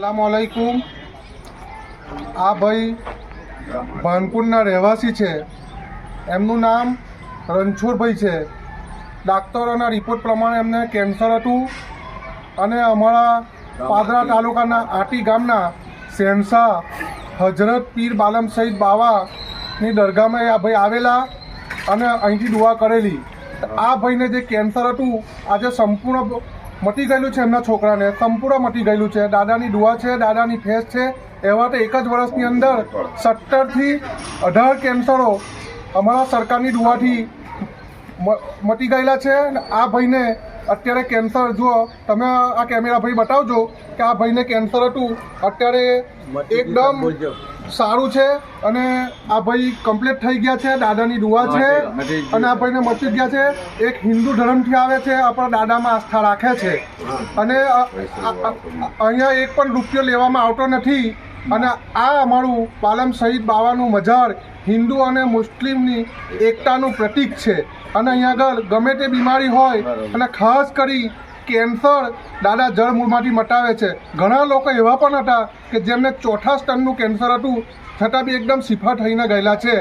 અલામુઅલૈકુમ આ ભાઈ ભાનપુરના રહેવાસી છે. એમનું નામ રણછોડભાઈ છે. ડાક્ટરોના રિપોર્ટ પ્રમાણે એમને કેન્સર હતું અને અમારા પાદરા તાલુકાના આટી ગામના શહેનશાહ હજરત પીર બાલમ સહિત બાવાની દરગાહમાં આ ભાઈ આવેલા અને અહીંથી દુઆ કરેલી. આ ભાઈને જે કેન્સર હતું, આજે સંપૂર્ણ મટી ગયેલું છે એમના છોકરાને. સંપૂર્ણ મટી ગયેલું છે. દાદાની દુઆ છે દાદાની ફેસ છે. એવા તો એક જ વર્ષની અંદર સત્તરથી અઢાર કેન્સરો અમારા સરકારની દુઆથી મટી ગયેલા છે. આ ભાઈને અત્યારે કેન્સર જુઓ તમે આ કેમેરા ભાઈ બતાવજો કે આ ભાઈને કેન્સર હતું. અત્યારે એકદમ સારું છે અને આ ભાઈ કમ્પ્લીટ થઈ ગયા છે દાદાની દુઆ છે અને આ ભાઈને મચી ગયા છે. એક હિન્દુ ધર્મથી આવે છે આપણા દાદામાં આસ્થા રાખે છે. અને અહીંયા એક પણ રૂપિયો લેવામાં આવતો નથી. અને આ અમારું પાલમ શહીદ બાવાનું મજાર હિન્દુ અને મુસ્લિમની એકતાનું પ્રતીક છે. અને અહીંયા આગળ ગમે તે બીમારી હોય અને ખાસ કરી કેન્સર દાદા જળમૂળમાંથી મટાવે છે. ઘણા લોકો એવા પણ હતા કે જેમને ચોથા સ્તરનું કેન્સર હતું છતાં બી એકદમ સિફા થઈને ગયેલા છે.